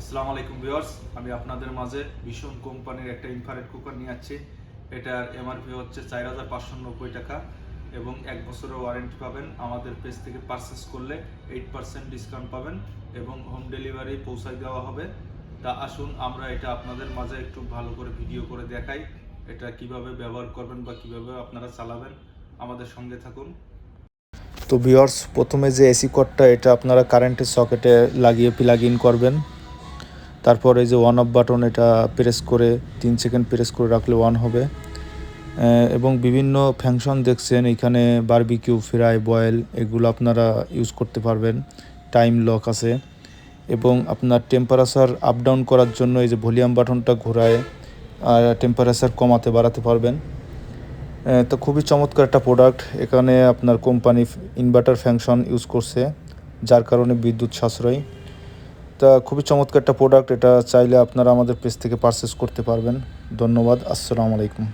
আসসালামু আলাইকুম ভিউয়ার্স, আমি আপনাদের মাঝে ভীষণ কোম্পানির একটা ইনফ্রারেড কুকার নিয়ে যাচ্ছি এটার এমআরপি হচ্ছে চার হাজার পাঁচশো নব্বই টাকা এবং এক বছরের ওয়ারেন্টি পাবেন। আমাদের পেজ থেকে পারচেস করলে এইট পার্সেন্ট ডিসকাউন্ট পাবেন এবং হোম ডেলিভারি পৌঁছায় দেওয়া হবে। তা আসুন, আমরা এটা আপনাদের মাঝে একটু ভালো করে ভিডিও করে দেখাই। এটা কীভাবে ব্যবহার করবেন বা কীভাবে আপনারা চালাবেন আমাদের সঙ্গে থাকুন। তো ভিওর্স প্রথমে যে এসি কডটা এটা আপনারা কারেন্টের সকেটে লাগিয়ে প্লাগ ইন করবেন। তারপর এই যে ওয়ান অফ বাটন এটা প্রেস করে তিন সেকেন্ড প্রেস করে রাখলে ওয়ান হবে। এবং বিভিন্ন ফ্যাংশন দেখছেন, এখানে বারবিকিউ ফ্রাই বয়েল এগুলো আপনারা ইউজ করতে পারবেন। টাইম লক আছে। এবং আপনার টেম্পারেচার আপ ডাউন করার জন্য এই যে ভলিউম বাটনটা ঘোরায়, আর টেম্পারেচার কমাতে, বাড়াতে পারবেন। তো খুবই চমৎকার একটা প্রোডাক্ট এখানে আপনার কোম্পানি ইনভার্টার ফাংশন ইউজ করছে, যার কারণে বিদ্যুৎ সাশ্রয়। তা খুবই চমৎকার একটা প্রোডাক্ট এটা চাইলে আপনারা আমাদের পেজ থেকে পারচেস করতে পারবেন। ধন্যবাদ, আসসালামু আলাইকুম।